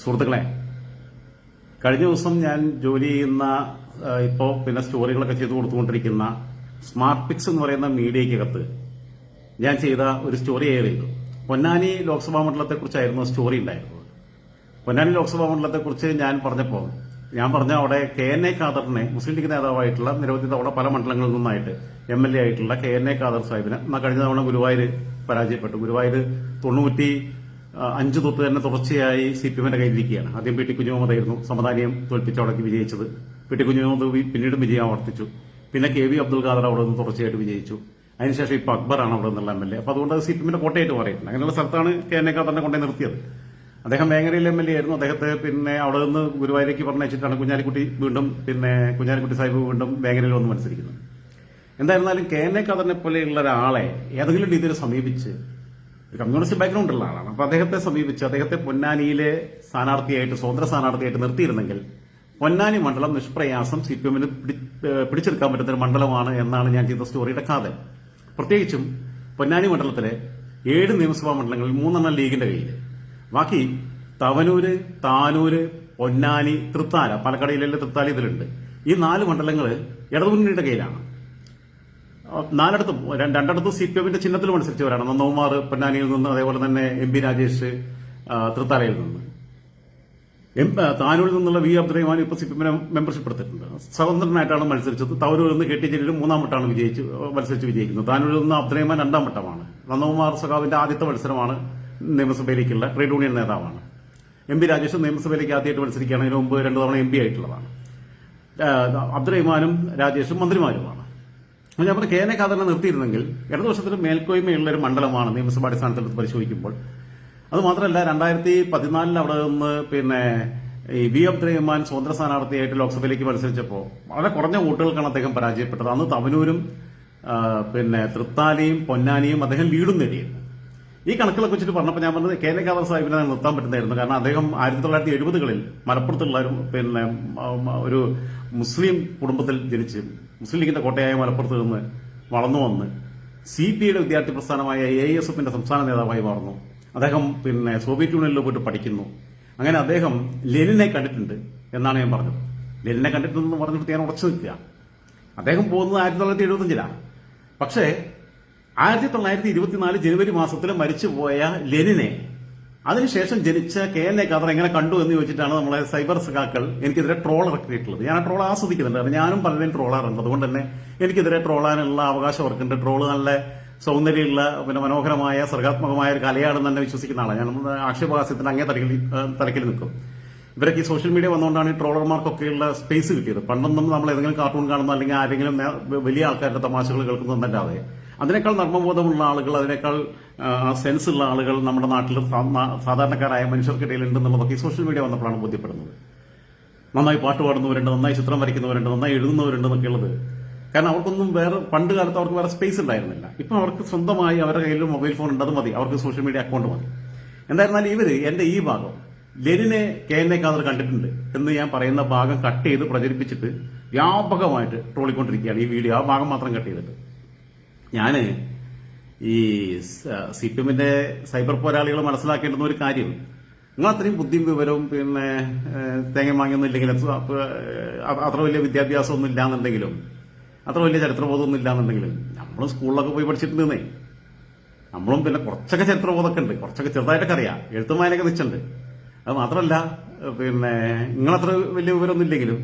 സുഹൃത്തുക്കളെ കഴിഞ്ഞ ദിവസം ഞാൻ ജോലി ചെയ്യുന്ന ഇപ്പോൾ പിന്നെ സ്റ്റോറികളൊക്കെ ചെയ്തു കൊടുത്തുകൊണ്ടിരിക്കുന്ന സ്മാർട്ട് പിക്സ് എന്ന് പറയുന്ന മീഡിയക്കകത്ത് ഞാൻ ചെയ്ത ഒരു സ്റ്റോറി ആയിരുന്നു പൊന്നാനി ലോക്സഭാ മണ്ഡലത്തെക്കുറിച്ചായിരുന്നു സ്റ്റോറി ഉണ്ടായിരുന്നത്. പൊന്നാനി ലോക്സഭാ മണ്ഡലത്തെക്കുറിച്ച് ഞാൻ പറഞ്ഞപ്പോൾ ഞാൻ പറഞ്ഞ അവിടെ കെ എൻ എ ഖാദറിനെ മുസ്ലിം ലീഗ് നേതാവായിട്ടുള്ള നിരവധി തവണ പല മണ്ഡലങ്ങളിൽ നിന്നായിട്ട് എം എൽ എ ആയിട്ടുള്ള കെ എൻ എ ഖാദർ സാഹിബിനെ എന്നാൽ കഴിഞ്ഞ തവണ ഗുരുവായൂർ പരാജയപ്പെട്ടു. ഗുരുവായൂർ തൊണ്ണൂറ്റി അഞ്ച് തൊട്ട് തന്നെ തുടർച്ചയായി സി പി എമ്മിന്റെ കയ്യിലിരിക്കുകയാണ്. ആദ്യം പി ടി കുഞ്ഞുമുഹമ്മദായിരുന്നു സമതാനിയം തോൽപ്പിച്ച് അവിടേക്ക് വിജയിച്ചത്. പി ടി കുഞ്ഞുമുഹമ്മദ് പിന്നീടും വിജയം ആവർത്തിച്ചു. പിന്നെ കെ വി അബ്ദുൽ ഖാദർ അവിടെ നിന്ന് തുടർച്ചയായിട്ട് വിജയിച്ചു. അതിനുശേഷം ഇപ്പൊ അക്ബറാണ് അവിടെ നിന്നുള്ള എം എൽ എ. അപ്പൊ അതുകൊണ്ട് സി പി എമ്മിന്റെ കോട്ടയായിട്ട് പറയുന്നത് അങ്ങനെയുള്ള സ്ഥലത്താണ് കെ എൻ ഖാദറിനെ കൊണ്ടുപോയി നിർത്തിയത്. അദ്ദേഹം വേങ്ങരയിൽ എം എൽ എ ആയിരുന്നു. അദ്ദേഹത്തെ പിന്നെ അവിടെ നിന്ന് ഗുരുവായൂരേക്ക് പറഞ്ഞയച്ചിട്ടാണ് കുഞ്ഞാലിക്കുട്ടി വീണ്ടും പിന്നെ കുഞ്ഞാലിക്കുട്ടി സാഹിബ് വീണ്ടും വേങ്ങരയിൽ വന്ന് മത്സരിക്കുന്നത്. എന്തായിരുന്നാലും കെ എൻ എ ഖാദറിനെ പോലെയുള്ള ഒരാളെ ഏതെങ്കിലും രീതിയിൽ സമീപിച്ച് കമ്മ്യൂണിസ്റ്റ് ബാക്ക്ഗ്രൗണ്ട് ഉള്ള ആളാണ്. അപ്പൊ അദ്ദേഹത്തെ സമീപിച്ച് അദ്ദേഹത്തെ പൊന്നാനിയിലെ സ്ഥാനാർത്ഥിയായിട്ട് സ്വതന്ത്ര സ്ഥാനാർത്ഥിയായിട്ട് നിർത്തിയിരുന്നെങ്കിൽ പൊന്നാനി മണ്ഡലം നിഷ്പ്രയാസം സി പി എമ്മിന് പിടിച്ചെടുക്കാൻ പറ്റുന്ന ഒരു മണ്ഡലമാണ് എന്നാണ് ഞാൻ ചെയ്ത സ്റ്റോറിയുടെ കാതൽ പ്രത്യേകിച്ചും പൊന്നാനി മണ്ഡലത്തിലെ ഏഴ് നിയമസഭാ മണ്ഡലങ്ങളിൽ മൂന്നെണ്ണം ലീഗിന്റെ കയ്യിൽ ബാക്കി തവനൂര് താനൂര് പൊന്നാനി തൃത്താല പാലക്കാട് ജില്ലയിലെ തൃത്താല ഇതിലുണ്ട്. ഈ നാല് മണ്ഡലങ്ങൾ ഇടതുമുന്നണിയുടെ കയ്യിലാണ്. നാലിടത്തും. രണ്ടിടത്തും സി പി എമ്മിന്റെ ചിഹ്നത്തിൽ മത്സരിച്ചവരാണ്. നന്ദകുമാർ പൊന്നാനിയിൽ നിന്ന് അതേപോലെ തന്നെ എം പി രാജേഷ് തൃത്താലയിൽ നിന്ന്. എം താനൂരിൽ നിന്നുള്ള വി അബ്ദുറഹ്മാൻ ഇപ്പൊ സി പി എമ്മിനെ മെമ്പർഷിപ്പ് എടുത്തിട്ടുണ്ട് സ്വതന്ത്രനായിട്ടാണ് മത്സരിച്ചത്. തവരൂരിൽ നിന്ന് കെ ടി ജലീലും മൂന്നാം വട്ടമാണ് വിജയിച്ചു മത്സരിച്ച് വിജയിക്കുന്നത്. താനൂരിൽ നിന്ന് അബ്ദുറഹ്മാൻ രണ്ടാം വട്ടമാണ്. നന്ദകുമാർ സഖാവിന്റെ ആദ്യത്തെ മത്സരമാണ് നിയമസഭയിലേക്കുള്ള ട്രേഡ് യൂണിയൻ നേതാവാണ്. എം പി രാജേഷ് നിയമസഭയിലേക്ക് ആദ്യമായിട്ട് മത്സരിക്കുകയാണ്. അതിന് മുമ്പ് രണ്ടു തവണ എം പി ആയിട്ടുള്ളതാണ്. അബ്ദുറഹ്മാനും രാജേഷും മന്ത്രിമാരുമാണ്. അപ്പോൾ ഞാൻ കെ എൻ എ ഖാദറിനെ നിർത്തിയിരുന്നെങ്കിൽ ഇടതുപക്ഷത്തിന് മേൽക്കോയ്മയുള്ള ഒരു മണ്ഡലമാണ് നിയമസഭാ അടിസ്ഥാനത്തിൽ പരിശോധിക്കുമ്പോൾ. അത് മാത്രമല്ല രണ്ടായിരത്തി പതിനാലിൽ അവിടെ നിന്ന് പിന്നെ ഈ വി അബ്ദുറഹ്മാൻ സ്വതന്ത്ര സ്ഥാനാർത്ഥിയായിട്ട് ലോക്സഭയിലേക്ക് മത്സരിച്ചപ്പോൾ വളരെ കുറഞ്ഞ വോട്ടുകൾക്കാണ് അദ്ദേഹം പരാജയപ്പെട്ടത്. അന്ന് തവനൂരും പിന്നെ തൃത്താലയും പൊന്നാനിയും അദ്ദേഹം ലീഡും നേടിയത് ഈ കണക്കുകളൊക്കെ വെച്ചിട്ട് പറഞ്ഞപ്പോൾ ഞാൻ പറഞ്ഞത് കെ എൻ ഖാദർ സാഹിബിനെ നിർത്താൻ പറ്റുന്നതായിരുന്നു. കാരണം അദ്ദേഹം ആയിരത്തി തൊള്ളായിരത്തി എഴുപതുകളിൽ മലപ്പുറത്തുള്ള ഒരു പിന്നെ ഒരു മുസ്ലിം കുടുംബത്തിൽ ജനിച്ച് മുസ്ലിം ലീഗിന്റെ കോട്ടയായ മലപ്പുറത്ത് നിന്ന് വളർന്നു വന്ന് സി പി ഐയുടെ വിദ്യാർത്ഥി പ്രസ്ഥാനമായ എ എസ് എഫിന്റെ സംസ്ഥാന നേതാവായി മാറുന്നു. അദ്ദേഹം പിന്നെ സോവിയറ്റ് യൂണിയനിൽ പോയിട്ട് പഠിക്കുന്നു. അങ്ങനെ അദ്ദേഹം ലെനിനെ കണ്ടിട്ടുണ്ട് എന്നാണ് ഞാൻ പറഞ്ഞത്. ലെനിനെ കണ്ടിട്ടുണ്ടെന്ന് പറഞ്ഞിട്ട് ഞാൻ ഉറച്ചു നിൽക്കുക. അദ്ദേഹം പോകുന്നത് ആയിരത്തി തൊള്ളായിരത്തി എഴുപത്തഞ്ചിലാണ് പക്ഷേ ആയിരത്തി തൊള്ളായിരത്തി ഇരുപത്തിനാല് ജനുവരി മാസത്തിൽ മരിച്ചുപോയ ലെനിനെ അതിനുശേഷം ജനിച്ച കെ എൻ എ ഖാദർ എങ്ങനെ കണ്ടു എന്ന് ചോദിച്ചിട്ടാണ് നമ്മളെ സൈബർ സഖാക്കൾ എനിക്കെതിരെ ട്രോൾ ഇറക്കിയിട്ടുള്ളത് ഞാൻ ആ ട്രോൾ ആസ്വദിക്കുന്നുണ്ട്. കാരണം ഞാനും പലരെയും ട്രോളാറുണ്ട്. അതുകൊണ്ട് തന്നെ എനിക്കെതിരെ ട്രോളാനുള്ള അവകാശം അവർക്കുണ്ട്. ട്രോൾ നല്ല സൗന്ദര്യമുള്ള പിന്നെ മനോഹരമായ സർഗാത്മകമായ ഒരു കലയാണെന്ന് തന്നെ വിശ്വസിക്കുന്ന ആളാണ്. ഞാൻ നമ്മുടെ അങ്ങേ തലക്കിൽ തലക്കിൽ നിൽക്കും. ഇവരൊക്കെ ഈ സോഷ്യൽ മീഡിയ വന്നുകൊണ്ടാണ് ഈ ട്രോളർമാർക്കൊക്കെയുള്ള സ്പേസ് കിട്ടിയത്. പണ്ടൊന്നും നമ്മൾ ഏതെങ്കിലും കാർട്ടൂൺ കാണുന്ന അല്ലെങ്കിൽ ആരെങ്കിലും വലിയ ആൾക്കാരുടെ തമാശകൾ കേൾക്കുന്നതല്ലാതെ അതിനേക്കാൾ നർമ്മബോധമുള്ള ആളുകൾ അതിനേക്കാൾ സെൻസ് ഉള്ള ആളുകൾ നമ്മുടെ നാട്ടിൽ സാധാരണക്കാരായ മനുഷ്യർക്കിടയിൽ ഉണ്ടെന്നുള്ളതൊക്കെ സോഷ്യൽ മീഡിയ വന്നപ്പോഴാണ് ബോധ്യപ്പെടുന്നത്. നന്നായി പാട്ട് പാടുന്നവരുണ്ട് നന്നായി ചിത്രം വരയ്ക്കുന്നവരുണ്ട് നന്നായി എഴുതുന്നവരുണ്ട് എന്നൊക്കെയുള്ളത് കാരണം അവർക്കൊന്നും വേറെ പണ്ട് കാലത്ത് അവർക്ക് വേറെ സ്പേസ് ഉണ്ടായിരുന്നില്ല. ഇപ്പം അവർക്ക് സ്വന്തമായി അവരുടെ കയ്യിൽ മൊബൈൽ ഫോൺ ഉണ്ടത് മതി. അവർക്ക് സോഷ്യൽ മീഡിയ അക്കൗണ്ട് മതി. എന്തായിരുന്നാലും ഇവർ എന്റെ ഈ ഭാഗം ലെനിനെ കെ എൻ എ കണ്ടിട്ടുണ്ട് എന്ന് ഞാൻ പറയുന്ന ഭാഗം കട്ട് ചെയ്ത് പ്രചരിപ്പിച്ചിട്ട് വ്യാപകമായിട്ട് ട്രോളിക്കൊണ്ടിരിക്കുകയാണ് ഈ വീഡിയോ. ആ ഭാഗം മാത്രം കട്ട് ചെയ്തിട്ട്. ഞാൻ ഈ സി പി എമ്മിന്റെ സൈബർ പോരാളികൾ മനസ്സിലാക്കേണ്ടുന്ന ഒരു കാര്യം. നിങ്ങൾ അത്രയും ബുദ്ധിയും വിവരവും പിന്നെ തേങ്ങ വാങ്ങിയൊന്നും ഇല്ലെങ്കിലും അത്ര- വലിയ വിദ്യാഭ്യാസം ഒന്നും ഇല്ലാന്നുണ്ടെങ്കിലും അത്ര വലിയ ചരിത്രബോധമൊന്നും ഇല്ലാന്നുണ്ടെങ്കിലും നമ്മളും സ്കൂളിലൊക്കെ പോയി പഠിച്ചിട്ടുണ്ടെന്നേ നമ്മളും പിന്നെ കുറച്ചൊക്കെ ചരിത്രബോധമൊക്കെ ഉണ്ട്. കുറച്ചൊക്കെ ചെറുതായിട്ടൊക്കെ അറിയാം. എഴുത്തും നിശ്ചുണ്ട് അത് മാത്രമല്ല പിന്നെ നിങ്ങളത്ര വലിയ വിവരമൊന്നും ഇല്ലെങ്കിലും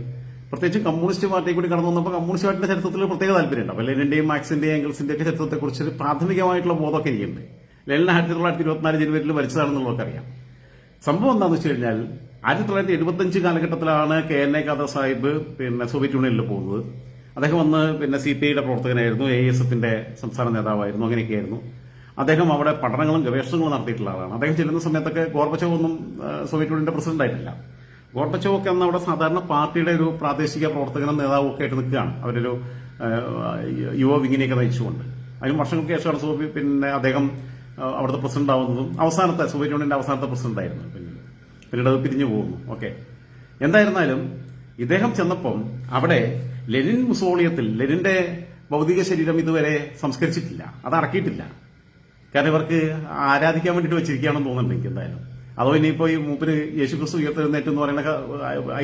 പ്രത്യേകിച്ച് കമ്മ്യൂണിസ്റ്റ് പാർട്ടിയെ കൂടി കടന്നു വന്നപ്പോൾ കമ്മ്യൂണിസ്റ്റ് പാർട്ടിയുടെ ചരിത്രത്തിൽ പ്രത്യേക താല്പര്യമുണ്ട് അപ്പോൾ ലെനിന്റെയും മാക്സിന്റെയും എംഗിൾസിന്റെയും ഒക്കെ ചരിത്രത്തെക്കുറിച്ച് പ്രാഥമികമായിട്ടുള്ള ബോധമൊക്കെ എനിക്കുണ്ട്. ലെനിൻ ആയിരത്തി തൊള്ളായിരത്തി ഇരുപത്തിനാല് ജനുവരിയിൽ മരിച്ചതാണെന്നുള്ളവർക്ക് അറിയാം സംഭവം എന്താണെന്ന് വെച്ച് കഴിഞ്ഞാൽ ആയിരത്തി തൊള്ളായിരത്തി എഴുപത്തഞ്ച് കാലഘട്ടത്തിലാണ് K N A Khader Sahib പിന്നെ സോവിയറ്റ് യൂണിയനിൽ പോകുന്നത്. അദ്ദേഹം വന്ന് പിന്നെ സി പി ഐയുടെ പ്രവർത്തകനായിരുന്നു എ എസ് എഫിന്റെ സംസ്ഥാന നേതാവായിരുന്നു അങ്ങനെയൊക്കെയായിരുന്നു. അദ്ദേഹം അവിടെ പഠനങ്ങളും ഗവേഷണങ്ങളും നടത്തിയിട്ടുള്ള ആളാണ്. അദ്ദേഹം ചെല്ലുന്ന സമയത്തൊക്കെ ഗോർബച്ചോവ് ഒന്നും സോവിയറ്റ് യൂണിയന്റെ പ്രസിഡന്റ് ആയിട്ടില്ല ഗോർബച്ചോവ് ഒക്കെ അന്ന് അവിടെ സാധാരണ പാർട്ടിയുടെ ഒരു പ്രാദേശിക പ്രവർത്തകനും നേതാവും ഒക്കെ ആയിട്ട് നിൽക്കുകയാണ്. അവരൊരു യുവ വിങ്ങിനെയൊക്കെ നയിച്ചുകൊണ്ട്. അതിന് വർഷങ്ങൾക്ക് ശേഷമാണ് സുബി പിന്നെ അദ്ദേഹം അവിടുത്തെ പ്രസിഡന്റ് ആവുന്നതും അവസാനത്തെ സോവിയറ്റ് യൂണിയന്റെ അവസാനത്തെ പ്രസിഡന്റ് ആയിരുന്നു. പിന്നീട് പിന്നീട് അത് പിരിഞ്ഞു പോകുന്നു. ഓക്കെ. എന്തായിരുന്നാലും ഇദ്ദേഹം ചെന്നപ്പം അവിടെ ലെനിൻ മുസോളിയത്തിൽ ലെനിന്റെ ഭൗതിക ശരീരം ഇതുവരെ സംസ്കരിച്ചിട്ടില്ല. അത് അടക്കിയിട്ടില്ല. കാരണം ഇവർക്ക് ആരാധിക്കാൻ വേണ്ടിയിട്ട് വെച്ചിരിക്കുകയാണെന്ന് തോന്നുന്നുണ്ട് എനിക്ക് എന്തായാലും. അതോ ഇനിയിപ്പോ ഈ മൂപ്പര് യേശുക്രിസ്തു ഉയർത്തെഴുന്നേറ്റ് എന്ന് പറയുന്ന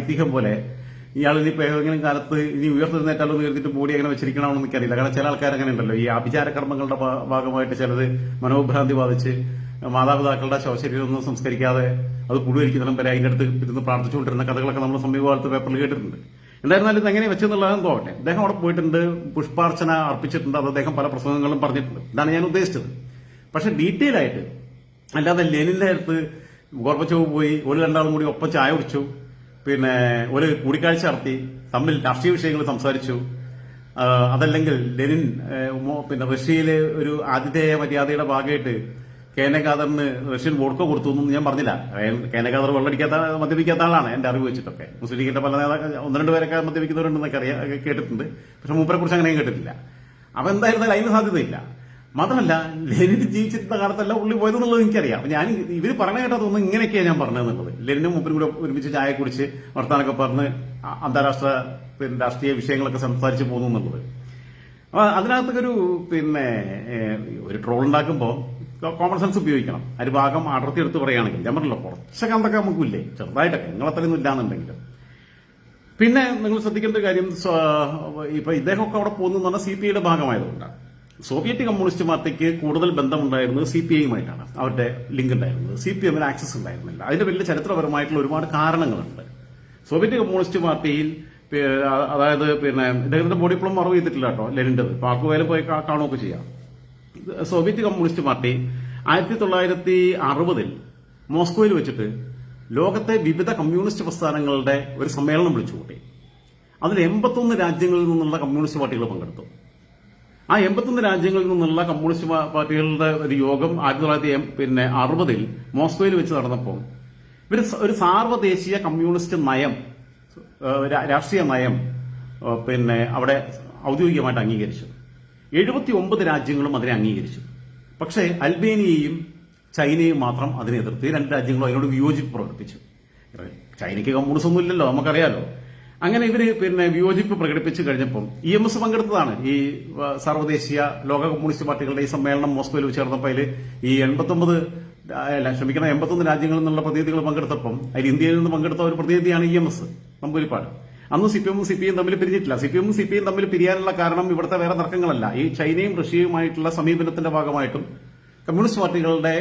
ഐതിഹ്യം പോലെ ഇയാൾ ഇനിയിപ്പോ ഏതെങ്കിലും കാലത്ത് ഇനി ഉയർത്തെഴുന്നേറ്റാലോ ഉയർത്തിട്ട് ബോഡി അങ്ങനെ വെച്ചിരിക്കണമെന്ന് എനിക്കറിയില്ല. കാരണം ചില ആൾക്കാർ അങ്ങനെ ഉണ്ടല്ലോ. ഈ ആഭിചാര കർമ്മങ്ങളുടെ ഭാഗമായിട്ട് ചിലത് മനോഭ്രാന്തി ബാധിച്ച് മാതാപിതാക്കളുടെ ശവശരീരമൊന്നും സംസ്കരിക്കാതെ അത് പുഴുവരിക്കുന്നിടം വരെ അതിന്റെ അടുത്ത് ഇരുന്ന് പ്രാർത്ഥിച്ചുകൊണ്ടിരുന്ന കഥകളൊക്കെ നമ്മൾ സമീപകാലത്ത് പേപ്പറിൽ കേട്ടിട്ടുണ്ട്. എന്തായിരുന്നാലും ഇത് എങ്ങനെ വെച്ചെന്നുള്ളതെന്ന് പോകട്ടെ അദ്ദേഹം അവിടെ പോയിട്ടുണ്ട് പുഷ്പാർച്ചന അർപ്പിച്ചിട്ടുണ്ട് അത് അദ്ദേഹം പല പ്രസംഗങ്ങളും പറഞ്ഞിട്ടുണ്ട്. ഇതാണ് ഞാൻ ഉദ്ദേശിച്ചത്. പക്ഷെ ഡീറ്റെയിൽ ആയിട്ട് അല്ലാതെ ലെനിന്റെ അടുത്ത് ഗോർബച്ചോവ് പോയി ഒരു രണ്ടാളും കൂടി ഒപ്പം ചായ കുടിച്ചു. പിന്നെ ഒരു കൂടിക്കാഴ്ച നടത്തി തമ്മിൽ രാഷ്ട്രീയ വിഷയങ്ങൾ സംസാരിച്ചു. അതല്ലെങ്കിൽ ലെനിൻ പിന്നെ റഷ്യയിലെ ഒരു ആതിഥേയ മര്യാദയുടെ ഭാഗമായിട്ട് കേനകാദറിന് റഷ്യൻ വോഡ്ക കൊടുത്തു എന്നൊന്നും ഞാൻ പറഞ്ഞില്ല. കേനകാദർ വെള്ളടിക്കാത്ത മദ്യപിക്കാത്ത ആളാണ് എന്റെ അറിവ് വെച്ചിട്ടൊക്കെ. മുസ്ലിം ലീഗിന്റെ പല നേതാക്കൾ ഒന്ന് രണ്ട് പേരൊക്കെ മദ്യപിക്കുന്നവരുണ്ടെന്നൊക്കെ അറിയാം കേട്ടിട്ടുണ്ട്. പക്ഷെ മൂപ്പരെ കുറിച്ച് അങ്ങനെ കേട്ടിട്ടില്ല. അപ്പൊ എന്തായിരുന്നാലും അതിന് സാധ്യതയില്ല. മാത്രമല്ല ലെനിൻ ജീവിച്ചിരുന്ന കാലത്തല്ല പുള്ളി പോയതെന്നുള്ളത് എനിക്കറിയാം. അപ്പൊ ഞാൻ ഇവർ പറഞ്ഞ കേട്ടാ തോന്നുന്നു ഇങ്ങനെയൊക്കെയാണ് ഞാൻ പറഞ്ഞതെന്നുള്ളത്. ലെനിനും മുപ്പിനും കൂടെ ഒരുമിച്ച് ചായ കുടിച്ച് വർത്താനൊക്കെ പറഞ്ഞ് അന്താരാഷ്ട്ര പിന്നെ രാഷ്ട്രീയ വിഷയങ്ങളൊക്കെ സംസാരിച്ചു പോകുന്നു എന്നുള്ളത്. അപ്പൊ അതിനകത്തൊക്കെ ഒരു പിന്നെ ഒരു ട്രോൾ ഉണ്ടാക്കുമ്പോൾ കോമൺ സെൻസ് ഉപയോഗിക്കണം. ഒരു ഭാഗം അടർത്തി എടുത്ത് പറയുകയാണെങ്കിൽ ഞാൻ പറഞ്ഞല്ലോ കുറച്ചൊക്കെ അന്തൊക്കെ നമുക്കില്ലേ? ചെറുതായിട്ടൊക്കെ. നിങ്ങളത്രയൊന്നും ഇല്ലാന്നുണ്ടെങ്കിലും പിന്നെ നിങ്ങൾ ശ്രദ്ധിക്കേണ്ട കാര്യം ഇപ്പൊ ഇദ്ദേഹമൊക്കെ അവിടെ പോകുന്നതെന്ന് പറഞ്ഞാൽ സി പി ഐയുടെ ഭാഗമായതുകൊണ്ടാണ്. സോവിയറ്റ് കമ്മ്യൂണിസ്റ്റ് പാർട്ടിക്ക് കൂടുതൽ ബന്ധമുണ്ടായിരുന്നത് സി പി ഐയുമായിട്ടാണ്. അവരുടെ ലിങ്ക് ഉണ്ടായിരുന്നത്. സി പി എമ്മിന് ആക്സസ് ഉണ്ടായിരുന്നില്ല. അതിന്റെ വലിയ ചരിത്രപരമായിട്ടുള്ള ഒരുപാട് കാരണങ്ങളുണ്ട്. സോവിയറ്റ് കമ്മ്യൂണിസ്റ്റ് പാർട്ടിയിൽ അതായത് പിന്നെ ഇദ്ദേഹത്തിന്റെ ബോഡി ഇപ്പോഴും മറവ് ചെയ്തിട്ടില്ല കേട്ടോ ലെനിന്റെത് പാർക്കുവേലും പോയി കാണുകയൊക്കെ ചെയ്യാം. സോവിയറ്റ് കമ്മ്യൂണിസ്റ്റ് പാർട്ടി ആയിരത്തി തൊള്ളായിരത്തി അറുപതിൽ മോസ്കോയിൽ വെച്ചിട്ട് ലോകത്തെ വിവിധ കമ്മ്യൂണിസ്റ്റ് പ്രസ്ഥാനങ്ങളുടെ ഒരു സമ്മേളനം വിളിച്ചു കൂട്ടി അതിൽ എൺപത്തൊന്ന് രാജ്യങ്ങളിൽ നിന്നുള്ള കമ്മ്യൂണിസ്റ്റ് പാർട്ടികൾ പങ്കെടുത്തു. ആ എൺപത്തൊന്ന് രാജ്യങ്ങളിൽ നിന്നുള്ള കമ്മ്യൂണിസ്റ്റ് പാർട്ടികളുടെ ഒരു യോഗം ആയിരത്തി തൊള്ളായിരത്തി പിന്നെ അറുപതിൽ മോസ്കോയിൽ വെച്ച് നടന്നപ്പോൾ ഇവർ ഒരു സാർവദേശീയ കമ്മ്യൂണിസ്റ്റ് നയം രാഷ്ട്രീയ നയം പിന്നെ അവിടെ ഔദ്യോഗികമായിട്ട് അംഗീകരിച്ചു. എഴുപത്തി ഒമ്പത് രാജ്യങ്ങളും അതിനെ അംഗീകരിച്ചു. പക്ഷേ അൽബേനിയയും ചൈനയും മാത്രം അതിനെ എതിർത്ത് രണ്ട് രാജ്യങ്ങളും അതിനോട് വിയോജിപ്പ് പ്രകടിപ്പിച്ചു. ചൈനയ്ക്ക് കമ്മ്യൂണിസ്റ്റ് ഒന്നും ഇല്ലല്ലോ നമുക്കറിയാലോ. അങ്ങനെ ഇവർ പിന്നെ വിയോജിപ്പ് പ്രകടിപ്പിച്ചു കഴിഞ്ഞപ്പം ഇ എം എസ് പങ്കെടുത്തതാണ്. ഈ സർവദേശീയ ലോക കമ്മ്യൂണിസ്റ്റ് പാർട്ടികളുടെ ഈ സമ്മേളനം മോസ്കോയിൽ ചേർന്നപ്പോൾ ഈ എൺപത്തൊമ്പത് ക്ഷമിക്കണം എൺപത്തൊന്ന് രാജ്യങ്ങളിൽ നിന്നുള്ള പ്രതിനിധികൾ പങ്കെടുത്തപ്പം അതിൽ ഇന്ത്യയിൽ നിന്ന് പങ്കെടുത്ത ഒരു പ്രതിനിധിയാണ് ഇ എം എസ് നമ്പൂരിപ്പാട്. അന്ന് സി പി എമ്മും സി പി തമ്മിൽ പിരിഞ്ഞിട്ടില്ല. സി പി എമ്മും സി പി തമ്മിൽ പിരിയാനുള്ള കാരണം ഇവിടുത്തെ വേറെ തർക്കങ്ങളല്ല. ഈ ചൈനയും റഷ്യയുമായിട്ടുള്ള സമീപനത്തിന്റെ ഭാഗമായിട്ടും കമ്മ്യൂണിസ്റ്റ് പാർട്ടികളുടെ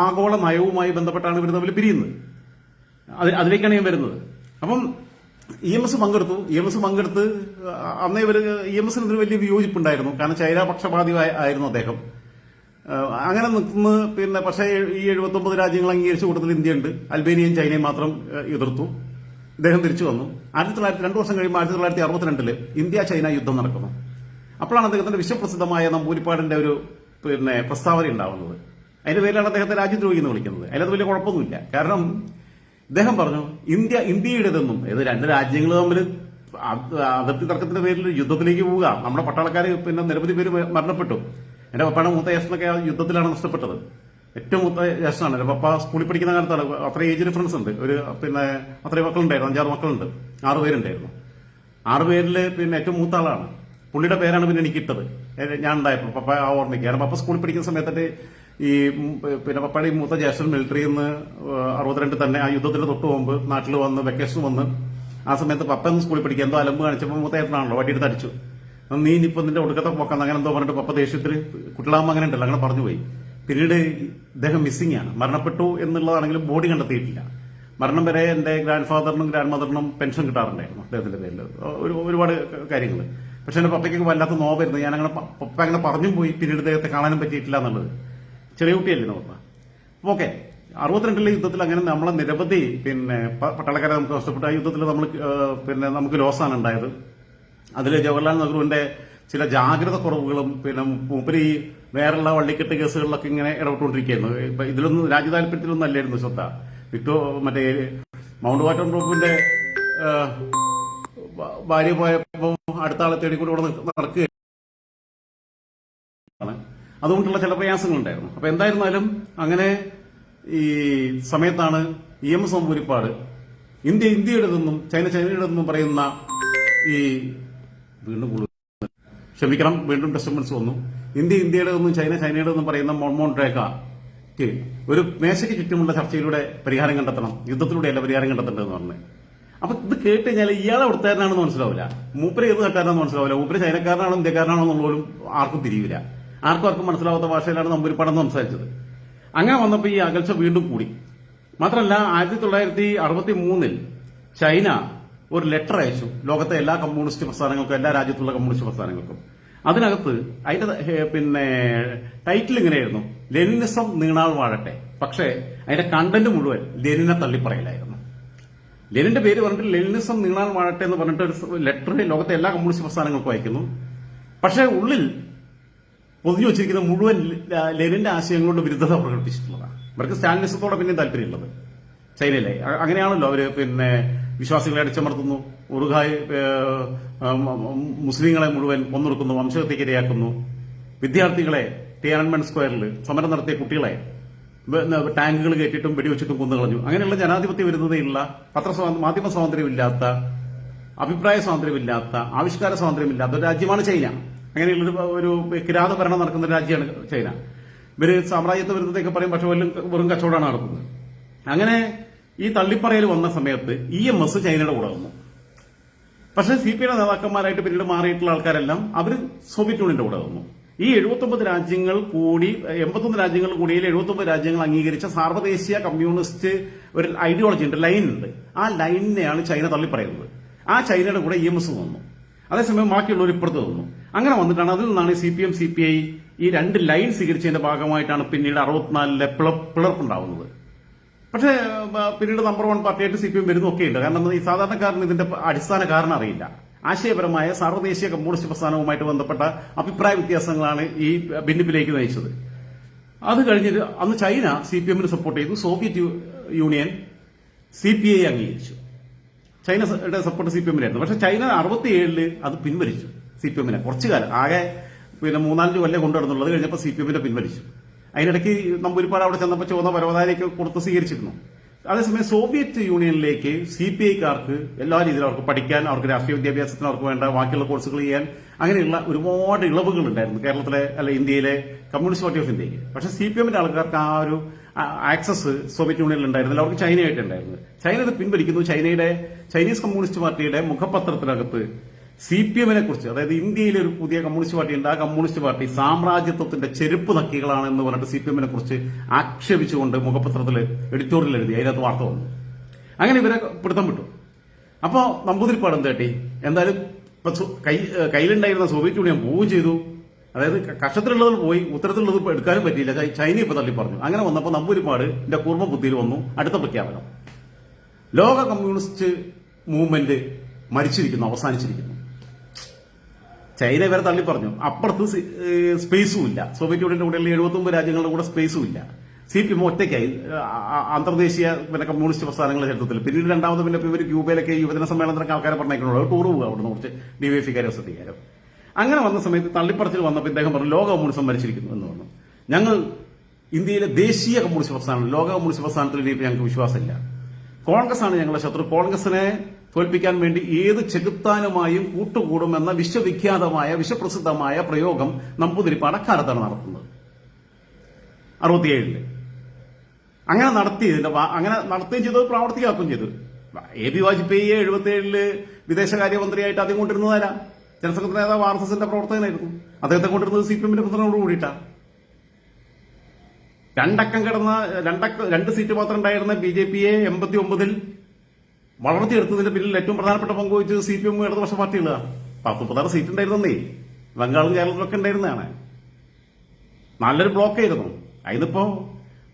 ആഗോള നയവുമായി ബന്ധപ്പെട്ടാണ് ഇവർ തമ്മിൽ പിരിയുന്നത്. അതിലേക്കാണ് ഞാൻ വരുന്നത്. അപ്പം ഇ എം എസ് പങ്കെടുത്തു. ഇ എം എസ് പങ്കെടുത്ത് അന്നേ ഇവർ ഇ എം എസിന് വലിയ വിയോജിപ്പുണ്ടായിരുന്നു. കാരണം ചൈന പക്ഷപാതി ആയിരുന്നു അദ്ദേഹം. അങ്ങനെ നിൽക്കുന്ന. പിന്നെ പക്ഷേ ഈ എഴുപത്തൊമ്പത് രാജ്യങ്ങൾ അംഗീകരിച്ച കൂട്ടത്തിൽ ഇന്ത്യയുണ്ട്. അൽബേനിയയും ചൈനയും മാത്രം എതിർത്തു. ഇദ്ദേഹം തിരിച്ചു വന്നു. ആയിരത്തി തൊള്ളായിരത്തി രണ്ടു വർഷം കഴിയുമ്പോൾ ആയിരത്തി തൊള്ളായിരത്തി അറുപത്തിരണ്ടിൽ ഇന്ത്യ ചൈന യുദ്ധം നടക്കുന്നു. അപ്പോഴാണ് അദ്ദേഹത്തിന്റെ വിശ്വപ്രസിദ്ധമായ നമ്പൂരിപ്പാടിന്റെ ഒരു പിന്നെ പ്രസ്താവന ഉണ്ടാവുന്നത്. അതിന്റെ പേരിലാണ് അദ്ദേഹത്തെ രാജ്യദ്രോഹി എന്ന് വിളിക്കുന്നത്. അതിലത് വലിയ കുഴപ്പമൊന്നുമില്ല. കാരണം ഇദ്ദേഹം പറഞ്ഞു ഇന്ത്യ ഇന്ത്യയുടേതെന്നും. ഏത് രണ്ട് രാജ്യങ്ങൾ തമ്മിൽ അതിർത്തി തർക്കത്തിന്റെ പേരിൽ യുദ്ധത്തിലേക്ക് പോവുക. നമ്മുടെ പട്ടാളക്കാർ പിന്നെ നിരവധി പേര് മരണപ്പെട്ടു. എന്റെ പപ്പയുടെ മൂത്ത യേശനൊക്കെ യുദ്ധത്തിലാണ് നഷ്ടപ്പെട്ടത്. ഏറ്റവും മൂത്ത യേശനാണ് എന്റെ പപ്പ സ്കൂളിൽ പഠിക്കുന്ന കാലത്താണ്. അത്ര ഏജ് ഡിഫറൻസ് ഉണ്ട്. ഒരു പിന്നെ അത്രയും മക്കളുണ്ടായിരുന്നു. അഞ്ചാറ് മക്കളുണ്ട്. ആറ് പേരുണ്ടായിരുന്നു. ആറ് പേരിൽ പിന്നെ ഏറ്റവും മൂത്ത ആളാണ്. പുള്ളിയുടെ പേരാണ് പിന്നെ എനിക്ക് ഇട്ടത് ഞാൻ ഉണ്ടായപ്പോൾ പപ്പ ആ ഓർമ്മയ്ക്ക്. കാരണം പപ്പ സ്കൂളിൽ പഠിക്കുന്ന സമയത്തൊക്കെ ഈ പിന്നെ പപ്പയുടെ മൂത്ത ജ്യേഷ്ഠൻ മിലിറ്ററിയിൽ നിന്ന് അറുപത്തിരണ്ട് തന്നെ ആ യുദ്ധത്തിന് തൊട്ട് മുമ്പ് നാട്ടിൽ വന്ന് വെക്കേഷൻ വന്ന് ആ സമയത്ത് പപ്പ ഒന്ന് സ്കൂളിൽ പഠിക്കുക. എന്തോ അലമ്പ് കാണിച്ചപ്പോൾ മൂത്ത ഏട്ടനാണല്ലോ വട്ടിയെടുത്ത് അടിച്ചു നീ ഇനിയിപ്പോൾ നിന്റെ ഒടുക്കത്തെ പോക്കാന്ന് അങ്ങനെ എന്തോ പറഞ്ഞിട്ട് പപ്പ ദേഷ്യത്തിൽ കുട്ടികളാകുമ്പോൾ അങ്ങനെ ഉണ്ടല്ലോ അങ്ങനെ പറഞ്ഞു പോയി പിന്നീട് ഇദ്ദേഹം മിസ്സിംഗ് ആണ്. മരണപ്പെട്ടു എന്നുള്ളതാണെങ്കിലും ബോഡി കണ്ടെത്തിയിട്ടില്ല. മരണം വരെ എന്റെ ഗ്രാൻഡ് ഫാദറിനും ഗ്രാൻഡ് മദറിനും പെൻഷൻ കിട്ടാറുണ്ടായിരുന്നു അദ്ദേഹത്തിന്റെ പേരിൽ ഒരു ഒരുപാട് കാര്യങ്ങൾ പക്ഷെ എന്റെ പപ്പയ്ക്ക് വല്ലാത്ത നോവായിരുന്നു. ഞാൻ അങ്ങനെ പപ്പ അങ്ങനെ പറഞ്ഞു പോയി. പിന്നീട് ഇദ്ദേഹത്തെ കാണാനും പറ്റിയിട്ടില്ല എന്നുള്ളത്. ചെറിയ കുട്ടിയല്ലേ നോക്കുക ഓക്കെ. അറുപത്തിരണ്ടിലെ യുദ്ധത്തിൽ അങ്ങനെ നമ്മളെ നിരവധി പിന്നെ പട്ടാളക്കാരെ നമുക്ക് നഷ്ടപ്പെട്ടു. ആ യുദ്ധത്തിൽ നമ്മൾ പിന്നെ നമുക്ക് ലോസാണ് ഉണ്ടായത്. അതിൽ ജവഹർലാൽ നെഹ്റുവിന്റെ ചില ജാഗ്രത കുറവുകളും പിന്നെ മൂപ്പര് ഈ വേറെയുള്ള വള്ളിക്കെട്ട് കേസുകളിലൊക്കെ ഇങ്ങനെ ഇടപെട്ടുകൊണ്ടിരിക്കുകയായിരുന്നു. ഇപ്പൊ ഇതിലൊന്നും രാജ്യതാല്പര്യത്തിലൊന്നും അല്ലായിരുന്നു ശ്രദ്ധ. വിക്ടോ മറ്റേ മൗണ്ട് വാട്ടർ ഗ്രൂപ്പിന്റെ ഭാര്യ പോയപ്പോ അടുത്ത ആളെ ഇവിടെ നടക്കുകയാണ് അതുകൊണ്ടുള്ള ചില പ്രയാസങ്ങളുണ്ടായിരുന്നു. അപ്പൊ എന്തായിരുന്നാലും അങ്ങനെ ഈ സമയത്താണ് E M S Namboodiripad India ഇന്ത്യയുടേതെന്നും China ചൈനയുടെ നിന്നും പറയുന്ന ഈ വീണ്ടും ക്ഷമിക്കണം വീണ്ടും ഡിസ്റ്റർബൻസ് വന്നു. ഇന്ത്യ ഇന്ത്യയുടെ നിന്നും ചൈന ചൈനയുടെ നിന്നും പറയുന്ന മോൺമോൺ രേഖ ഒരു മേശയ്ക്ക് ചുറ്റുമുള്ള ചർച്ചയിലൂടെ പരിഹാരം കണ്ടെത്തണം. യുദ്ധത്തിലൂടെയല്ല പരിഹാരം കണ്ടെത്തേണ്ടതെന്ന് പറഞ്ഞു. അപ്പൊ ഇത് കേട്ട് കഴിഞ്ഞാൽ ഇയാളെ അവിടുത്തേരനാണെന്ന് മനസ്സിലാവില്ല. മൂപ്പര് ഏത് തട്ടാരാണെന്ന് മനസ്സിലാവില്ല. മൂപ്പര് ചൈനക്കാരനാണോ ഇന്ത്യക്കാരനാണോ എന്നുള്ളതും ആർക്കും തിരിയില്ല ആർക്കും ആർക്കും മനസ്സിലാവാത്ത ഭാഷയിലാണ് നമ്പൂരിപ്പാടം സംസാരിച്ചത്. അങ്ങനെ വന്നപ്പോൾ ഈ അകൽച്ച വീണ്ടും കൂടി. മാത്രമല്ല ആയിരത്തി തൊള്ളായിരത്തി അറുപത്തി മൂന്നിൽ ചൈന ഒരു ലെറ്റർ അയച്ചു. ലോകത്തെ എല്ലാ കമ്മ്യൂണിസ്റ്റ് പ്രസ്ഥാനങ്ങൾക്കും എല്ലാ രാജ്യത്തുള്ള കമ്മ്യൂണിസ്റ്റ് പ്രസ്ഥാനങ്ങൾക്കും. അതിനകത്ത് അതിന്റെ പിന്നെ ടൈറ്റിൽ ഇങ്ങനെയായിരുന്നു. ലെനിനിസം നീണാൾ വാഴട്ടെ. പക്ഷേ അതിന്റെ കണ്ടന്റ് മുഴുവൻ ലെനിനെ തള്ളിപ്പറയലായിരുന്നു. ലെനിന്റെ പേര് പറഞ്ഞിട്ട് ലെനിനിസം നീണാൾ വാഴട്ടെ എന്ന് പറഞ്ഞിട്ട് ഒരു ലെറ്റർ ലോകത്തെ എല്ലാ കമ്മ്യൂണിസ്റ്റ് പ്രസ്ഥാനങ്ങൾക്കും അയക്കുന്നു. പക്ഷേ ഉള്ളിൽ പൊതിഞ്ഞു വച്ചിരിക്കുന്ന മുഴുവൻ ലെനിന്റെ ആശയങ്ങളോട് വിരുദ്ധത പ്രകടിപ്പിച്ചിട്ടുള്ളതാണ് ഇവർക്ക് സ്റ്റാലിനിസത്തോടെ പിന്നെ താല്പര്യമുള്ളത്. ചൈനയിലെ. അങ്ങനെയാണല്ലോ അവർ പിന്നെ വിശ്വാസികളെ അടിച്ചമർത്തുന്നു. ഉറുഗായ് മുസ്ലിങ്ങളെ മുഴുവൻ കൊന്നൊടുക്കുന്നു വംശഹത്യക്ക് ഇരയാക്കുന്നു. വിദ്യാർത്ഥികളെ ടിയാൻമൺ സ്ക്വയറിൽ സമരം നടത്തിയ കുട്ടികളെ ടാങ്കുകൾ കയറ്റിയിട്ടും വെടിവെച്ചിട്ടും കൊന്നു കളഞ്ഞു. അങ്ങനെയുള്ള ജനാധിപത്യ വിരുദ്ധതയുള്ള പത്ര മാധ്യമ സ്വാതന്ത്ര്യമില്ലാത്ത അഭിപ്രായ സ്വാതന്ത്ര്യമില്ലാത്ത ആവിഷ്കാര സ്വാതന്ത്ര്യമില്ലാത്ത ഒരു രാജ്യമാണ് ചൈന. അങ്ങനെയുള്ളൊരു ഒരു കിരാത ഭരണം നടക്കുന്ന രാജ്യമാണ് ചൈന. ഇവർ സാമ്രാജ്യത്വ വിരുദ്ധത്തേക്ക് പറയും പക്ഷെ വല്ലതും വെറും കച്ചവടമാണ് നടക്കുന്നത്. അങ്ങനെ ഈ തള്ളിപ്പറയൽ വന്ന സമയത്ത് ഇ എം എസ് ചൈനയുടെ കൂടെ വന്നു. പക്ഷേ സി പി ഐയുടെ നേതാക്കന്മാരായിട്ട് പിന്നീട് മാറിയിട്ടുള്ള ആൾക്കാരെല്ലാം അവർ സോവിയറ്റ് യൂണിയന്റെ കൂടെ വന്നു. ഈ എഴുപത്തൊമ്പത് രാജ്യങ്ങൾ കൂടി എൺപത്തൊന്ന് രാജ്യങ്ങൾ കൂടിയിൽ എഴുപത്തൊമ്പത് രാജ്യങ്ങൾ അംഗീകരിച്ച സാർവദേശീയ കമ്മ്യൂണിസ്റ്റ് ഒരു ഐഡിയോളജി ഉണ്ട് ലൈൻ ഉണ്ട്. ആ ലൈനിനെയാണ് ചൈന തള്ളിപ്പറയുന്നത്. ആ ചൈനയുടെ കൂടെ ഇ എം എസ് വന്നു. അതേസമയം ബാക്കിയുള്ളവർ ഇപ്പുറത്ത് നിന്നു. അങ്ങനെ വന്നിട്ടാണ് അതിൽ നിന്നാണ് C P M C P I ഈ രണ്ട് ലൈൻ സ്വീകരിച്ചതിന്റെ ഭാഗമായിട്ടാണ് പിന്നീട് അറുപത്തിനാലിലെ പിള- പിളർപ്പുണ്ടാവുന്നത്. പക്ഷേ പിന്നീട് നമ്പർ വൺ പാർട്ടിയായിട്ട് സി പി എം ഉണ്ട് കാരണം ഈ സാധാരണക്കാരന് ഇതിന്റെ അടിസ്ഥാന കാരണം അറിയില്ല. ആശയപരമായ സാർവദേശീയ കമ്മ്യൂണിസ്റ്റ് പ്രസ്ഥാനവുമായിട്ട് ബന്ധപ്പെട്ട അഭിപ്രായ വ്യത്യാസങ്ങളാണ് ഈ ഭിന്നിപ്പിലേക്ക് നയിച്ചത്. അത് കഴിഞ്ഞിട്ട് അന്ന് ചൈന സി പി എമ്മിന് സപ്പോർട്ട് ചെയ്തു. Soviet union C P I അംഗീകരിച്ചു. ചൈനയുടെ സപ്പോർട്ട് സി പി എമ്മിനായിരുന്നു പക്ഷെ ചൈന അറുപത്തി ഏഴിൽ അത് പിൻവലിച്ചു സി പി എമ്മിനെ കുറച്ചു കാലം. ആകെ പിന്നെ മൂന്നാലഞ്ച് കൊല്ലം കൊണ്ടുവരുന്നുള്ളത് കഴിഞ്ഞപ്പോൾ സി പി എമ്മിനെ പിൻവലിച്ചു. അതിനിടയ്ക്ക് നമ്പൂരിപ്പാട് അവിടെ ചെന്നപ്പോൾ ചുവന്ന പരവതാനിക്ക് കൊടുത്ത് സ്വീകരിച്ചിരുന്നു. അതേസമയം സോവിയറ്റ് യൂണിയനിലേക്ക് സി പി ഐക്കാർക്ക് എല്ലാ രീതിയിലും അവർക്ക് പഠിക്കാൻ അവർക്ക് രാഷ്ട്രീയ വിദ്യാഭ്യാസത്തിന് അവർക്ക് വേണ്ട ബാക്കിയുള്ള കോഴ്സുകൾ ചെയ്യാൻ അങ്ങനെയുള്ള ഒരുപാട് ഇളവുകൾ ഉണ്ടായിരുന്നു കേരളത്തിലെ അല്ലെ ഇന്ത്യയിലെ കമ്മ്യൂണിസ്റ്റ് പാർട്ടി ഓഫ് ഇന്ത്യയ്ക്ക്. പക്ഷേ സി പി എമ്മിന്റെ ആൾക്കാർക്ക് ആ ഒരു ആക്സസ് സോവിയറ്റ് യൂണിയനിൽ ഉണ്ടായിരുന്നില്ല. അവർക്ക് ചൈനയായിട്ട് ഉണ്ടായിരുന്നു. ചൈന ഇത് പിൻവലിക്കുന്നു. ചൈനയുടെ ചൈനീസ് കമ്മ്യൂണിസ്റ്റ് പാർട്ടിയുടെ മുഖപത്രത്തിനകത്ത് സി പി എമ്മിനെ കുറിച്ച് അതായത് ഇന്ത്യയിലെ ഒരു പുതിയ കമ്മ്യൂണിസ്റ്റ് പാർട്ടി ഉണ്ട് ആ കമ്മ്യൂണിസ്റ്റ് പാർട്ടി സാമ്രാജ്യത്വത്തിന്റെ ചെരുപ്പ് നക്കികളാണ് എന്ന് പറഞ്ഞിട്ട് സി പി എമ്മിനെ കുറിച്ച് ആക്ഷേപിച്ചുകൊണ്ട് മുഖപത്രത്തിൽ എഡിറ്റോറിയൽ എഴുതി. അതിനകത്ത് വാർത്ത വന്നു. അങ്ങനെ ഇവരെ പിടുത്തം വിട്ടു. അപ്പോൾ നമ്പൂതിരിപ്പാട് തേട്ടി എന്തായാലും കൈ കയ്യിലുണ്ടായിരുന്ന സോവിയറ്റ് യൂണിയൻ പോവുകയും ചെയ്തു. അതായത് കഷത്തിലുള്ളത് പോയി ഉത്തരത്തിലുള്ളത് എടുക്കാനും പറ്റിയില്ല. ചൈന ഇപ്പൊ തള്ളി പറഞ്ഞു. അങ്ങനെ വന്നപ്പോൾ നമ്പൂരിപ്പാട് എന്റെ കൂർമ്മ ബുദ്ധിയിൽ വന്നു. അടുത്ത പ്രഖ്യാപനം. ലോക കമ്മ്യൂണിസ്റ്റ് മൂവ്മെന്റ് മരിച്ചിരിക്കുന്നു അവസാനിച്ചിരിക്കുന്നു. ചൈന ഇവരെ തള്ളി പറഞ്ഞു. അപ്പുറത്ത് സ്പേസും ഇല്ല. സോവിയറ്റ് യൂണിയന്റെ കൂടെയുള്ള എഴുപത്തൊമ്പത് രാജ്യങ്ങളുടെ കൂടെ സ്പേസും ഇല്ല. സി പി എം ഒറ്റയ്ക്കായി. അന്തർദേശീയ പിന്നെ കമ്മ്യൂണിസ്റ്റ് പ്രസ്ഥാനങ്ങളുടെ ചരിത്രത്തിൽ. പിന്നീട് രണ്ടാമത് പിന്നെ ഇവർ ക്യൂബയിലൊക്കെ യുവജന സമ്മേളനത്തിലൊക്കെ ആൾക്കാരെ പറഞ്ഞേക്കുന്നു ടൂർ പോകുക അവിടുന്ന് കുറച്ച് ഡിവൈഎഫിക്കാരും ശ്രദ്ധിക്കാരും അങ്ങനെ വന്ന സമയത്ത് തള്ളിപ്പറച്ചിൽ വന്നപ്പോൾ ഇദ്ദേഹം പറഞ്ഞു ലോക കമ്മ്യൂണിസം മരിച്ചിരിക്കുന്നു എന്ന് പറഞ്ഞു. ഞങ്ങൾ ഇന്ത്യയിലെ ദേശീയ കമ്മ്യൂണിസ്റ്റ് പ്രസ്ഥാനം ലോക കമ്മ്യൂണിസ്റ്റ് പ്രസ്ഥാനത്തിൽ ഞങ്ങൾക്ക് വിശ്വാസമില്ല. കോൺഗ്രസ് ആണ് ഞങ്ങളുടെ ശത്രു. കോൺഗ്രസിനെ തോൽപ്പിക്കാൻ വേണ്ടി ഏത് ചെകുത്താനുമായും കൂട്ടുകൂടുമെന്ന വിശ്വവിഖ്യാതമായ വിശ്വപ്രസിദ്ധമായ പ്രയോഗം നമ്പൂതിരിപ്പാട് അക്കാലത്താണ് നടത്തുന്നത്. അറുപത്തിയേഴിൽ. അങ്ങനെ നടത്തി ഇതിന്റെ വാ- അങ്ങനെ നടത്തുകയും ചെയ്തു പ്രാവർത്തികമാക്കുകയും ചെയ്തു. എ പി വാജ്പേയിയെ എഴുപത്തിയേഴിൽ വിദേശകാര്യമന്ത്രിയായിട്ട് ആദ്യം കൊണ്ടിരുന്നതാരാ? ജനസംഘത്തിന്റെ നേതാവ് ആർ എസ് എസിന്റെ പ്രവർത്തകനായിരുന്നു. അദ്ദേഹത്തെ കൊണ്ടിരുന്നത് സി പി എമ്മിന്റെ പ്രസിഡന്റോട് കൂടിയിട്ടാ. രണ്ടക്കം കിടന്ന രണ്ടക്ക രണ്ട് സീറ്റ് മാത്രം ഉണ്ടായിരുന്ന ബി ജെ പിയെ എൺപത്തി ഒമ്പതിൽ വളർത്തിയെടുത്തതിന്റെ പിന്നിൽ ഏറ്റവും പ്രധാനപ്പെട്ട പങ്ക് വഹിച്ചത് സി പി എം ഇടതുപക്ഷ പാർട്ടികളാണ് പത്ത് മുപ്പത്താറ് സീറ്റ് ഉണ്ടായിരുന്നേ. ബംഗാളും കേരളത്തിലൊക്കെ ഉണ്ടായിരുന്നതാണ് നല്ലൊരു ബ്ലോക്ക് ആയിരുന്നു. അതിനിപ്പോ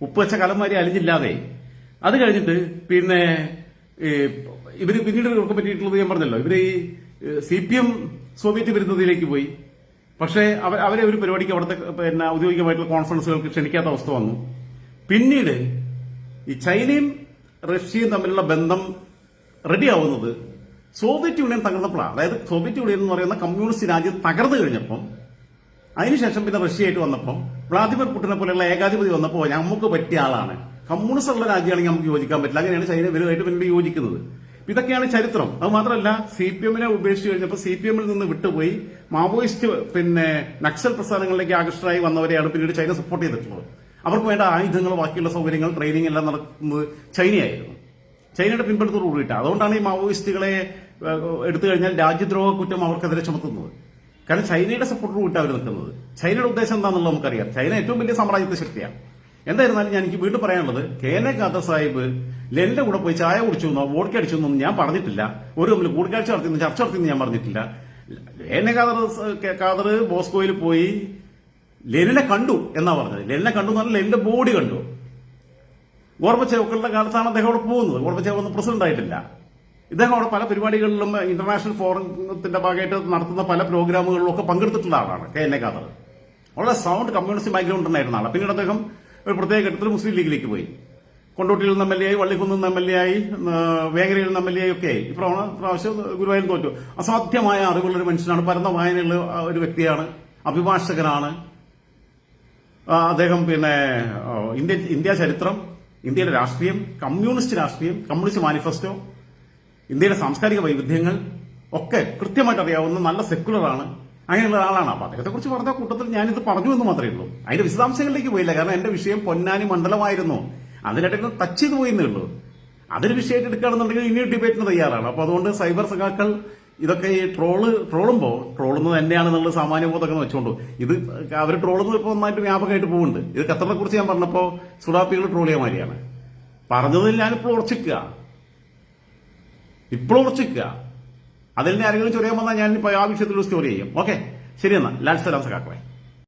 ഉപ്പ് വെച്ച കലം മാരി അലിഞ്ഞില്ലാതെ. അത് കഴിഞ്ഞിട്ട് പിന്നെ ഇവർ പിന്നീട് ഇവർക്ക് പറ്റിയിട്ടുള്ളത് ഞാൻ പറഞ്ഞല്ലോ. ഇവർ ഈ സി പി എം സോവിയറ്റ് വിരുദ്ധതയിലേക്ക് പോയി. പക്ഷേ അവർ അവരെ ഒരു പരിപാടിക്ക് അവിടുത്തെ പിന്നെ ഔദ്യോഗികമായിട്ടുള്ള കോൺഫറൻസുകൾക്ക് ക്ഷണിക്കാത്ത അവസ്ഥ വന്നു. പിന്നീട് ഈ ചൈനയും റഷ്യയും തമ്മിലുള്ള ബന്ധം റെഡിയാവുന്നത് സോവിയറ്റ് യൂണിയൻ തകർന്നപ്പോഴാണ്. അതായത് സോവിയറ്റ് യൂണിയൻ എന്ന് പറയുന്ന കമ്മ്യൂണിസ്റ്റ് രാജ്യം തകർന്നു കഴിഞ്ഞപ്പം അതിനുശേഷം പിന്നെ റഷ്യയായിട്ട് വന്നപ്പോൾ വ്ളാദിമിർ പുടിനെ പോലെയുള്ള ഏകാധിപതി വന്നപ്പോൾ നമുക്ക് പറ്റിയ ആളാണ്. കമ്മ്യൂണിസ്റ്റ് ഉള്ള രാജ്യമാണെങ്കിൽ നമുക്ക് യോജിക്കാൻ പറ്റില്ല. അങ്ങനെയാണ് ചൈന വലുതായിട്ട് പിന്നീട് യോജിക്കുന്നത്. ഇതൊക്കെയാണ് ചരിത്രം. അത് മാത്രമല്ല സി പി എമ്മിനെ ഉപേക്ഷിച്ച് കഴിഞ്ഞപ്പോൾ സി പി എമ്മിൽ നിന്ന് വിട്ടുപോയി മാവോയിസ്റ്റ് പിന്നെ നക്സൽ പ്രസ്ഥാനങ്ങളിലേക്ക് ആകൃഷ്ടരായി വന്നവരെയാണ് പിന്നീട് ചൈന സപ്പോർട്ട് ചെയ്തിട്ടുള്ളത്. അവർക്ക് വേണ്ട ആയുധങ്ങൾ ബാക്കിയുള്ള സൗകര്യങ്ങൾ ട്രെയിനിങ് എല്ലാം നടക്കുന്നത് ചൈനയായിരുന്നു. ചൈനയുടെ പിൻബലത്തോട് കൂടിയിട്ട്. അതുകൊണ്ടാണ് ഈ മാവോയിസ്റ്റുകളെ എടുത്തു കഴിഞ്ഞാൽ രാജ്യദ്രോഹ കുറ്റം അവർക്കെതിരെ ചുമത്തുന്നത്. കാരണം ചൈനയുടെ സപ്പോർട്ടോട് കൂട്ടി അവർ നിൽക്കുന്നത്. ചൈനയുടെ ഉദ്ദേശം എന്താണെന്നുള്ളത് നമുക്കറിയാം. ചൈന ഏറ്റവും വലിയ സാമ്രാജ്യത്വ ശക്തിയാണ്. എന്തായിരുന്നാലും ഞാൻ എനിക്ക് വീണ്ടും പറയാനുള്ളത് K N A Khader Sahib ലെന്റെ കൂടെ പോയി ചായ കുടിച്ചു എന്നോ വോട്ട് അടിച്ചു എന്നൊന്നും ഞാൻ പറഞ്ഞിട്ടില്ല. ഒരു തമ്മിൽ കൂടിക്കാഴ്ച നടത്തിയെന്ന് ചർച്ച നടത്തിയെന്ന് ഞാൻ പറഞ്ഞിട്ടില്ല. ലെനെ ഖാദർ ഖാദർ ബോസ്കോയിൽ പോയി ലെനിനെ കണ്ടു എന്നാ പറഞ്ഞത്. ലെനിനെ കണ്ടു എന്ന് പറഞ്ഞാൽ ലെനിന്റെ ബോഡി കണ്ടു. ഗോർബച്ചേവക്കളുടെ കാലത്താണ് അദ്ദേഹം അവിടെ പോകുന്നത്. ഗോർബച്ചേവ് ഒന്നും പ്രസിഡന്റ് ആയിട്ടില്ല. ഇദ്ദേഹം അവിടെ പല പരിപാടികളിലും ഇന്റർനാഷണൽ ഫോറത്തിന്റെ ഭാഗമായിട്ട് നടത്തുന്ന പല പ്രോഗ്രാമുകളിലും ഒക്കെ പങ്കെടുത്തിട്ടുള്ള ആളാണ് കെ എൻ എ ഖാദർ. വളരെ സൗണ്ട് കമ്മ്യൂണിസ്റ്റ് ബാക്ക്ഗ്രൗണ്ട് ഉണ്ടായിരുന്ന ആളാണ്. പിന്നീട് അദ്ദേഹം ഒരു പ്രത്യേക ഘട്ടത്തിൽ മുസ്ലിം ലീഗിലേക്ക് പോയി. കൊണ്ടോട്ടിയിൽ നിന്ന് എം എൽ എ ആയി വള്ളിക്കുന്നിൽ നിന്ന് എം എൽ എ ആയി വേങ്ങരയിൽ നിന്ന് എം എൽ എ ഒക്കെ ആയി. ഇപ്രാവണ പ്രാവശ്യം ഗുരുവായൂർ തോറ്റു. അസാധ്യമായ അറിവുള്ള ഒരു മനുഷ്യനാണ് പരന്ന വായനയുള്ള ഒരു വ്യക്തിയാണ് അഭിഭാഷകനാണ്. അദ്ദേഹം പിന്നെ ഇന്ത്യ ഇന്ത്യ ചരിത്രം ഇന്ത്യയുടെ രാഷ്ട്രീയം കമ്മ്യൂണിസ്റ്റ് രാഷ്ട്രീയം കമ്മ്യൂണിസ്റ്റ് മാനിഫെസ്റ്റോ ഇന്ത്യയുടെ സാംസ്കാരിക വൈവിധ്യങ്ങൾ ഒക്കെ കൃത്യമായിട്ട് അറിയാവുന്ന നല്ല സെക്കുലറാണ് അങ്ങനെയുള്ള ആളാണ്. അപ്പൊ അദ്ദേഹത്തെ കുറിച്ച് പറഞ്ഞ കൂട്ടത്തിൽ ഞാനിത് പറഞ്ഞു എന്ന് മാത്രമേ ഉള്ളൂ. അതിന്റെ വിശദാംശങ്ങളിലേക്ക് പോയില്ല. കാരണം എന്റെ വിഷയം പൊന്നാനി മണ്ഡലമായിരുന്നു. അതിനിടയിൽ ടച്ച് ചെയ്ത് പോയെന്നേ ഉള്ളൂ. അതൊരു വിഷയമായിട്ട് എടുക്കുകയാണെന്നുണ്ടെങ്കിൽ ഇനി ഡിബേറ്റിന് തയ്യാറാണ്. അപ്പൊ അതുകൊണ്ട് സൈബർ സഖാക്കൾ ഇതൊക്കെ ഈ ട്രോൾ ട്രോളുമ്പോ ട്രോളുന്നത് തന്നെയാണെന്നുള്ള സാമാന്യ ബോധമൊക്കെ വെച്ചുകൊണ്ട് ഇത് അവർ ട്രോളുന്നത് ഇപ്പോൾ നന്നായിട്ട് വ്യാപകമായിട്ട് പോകുന്നുണ്ട് ഇത് ഖത്തറിനെ കുറിച്ച് ഞാൻ പറഞ്ഞപ്പോൾ സുഡാപ്പികൾ ട്രോൾ ചെയ്യാൻ മാതിരിയാണ്. പറഞ്ഞതിൽ ഞാനിപ്പോൾ ഉറച്ചിക്കുക. ഇപ്പോൾ ഉറച്ചിക്കുക. അതിൽ നിന്ന് ആരെങ്കിലും ചൊറിയാൻ വന്നാൽ ഞാൻ ഇപ്പോൾ ആ വിഷയത്തിൽ സ്റ്റോറി ചെയ്യും. ഓക്കെ ശരി എന്നാൽ ലാൽ സലാം സഖാക്കളെ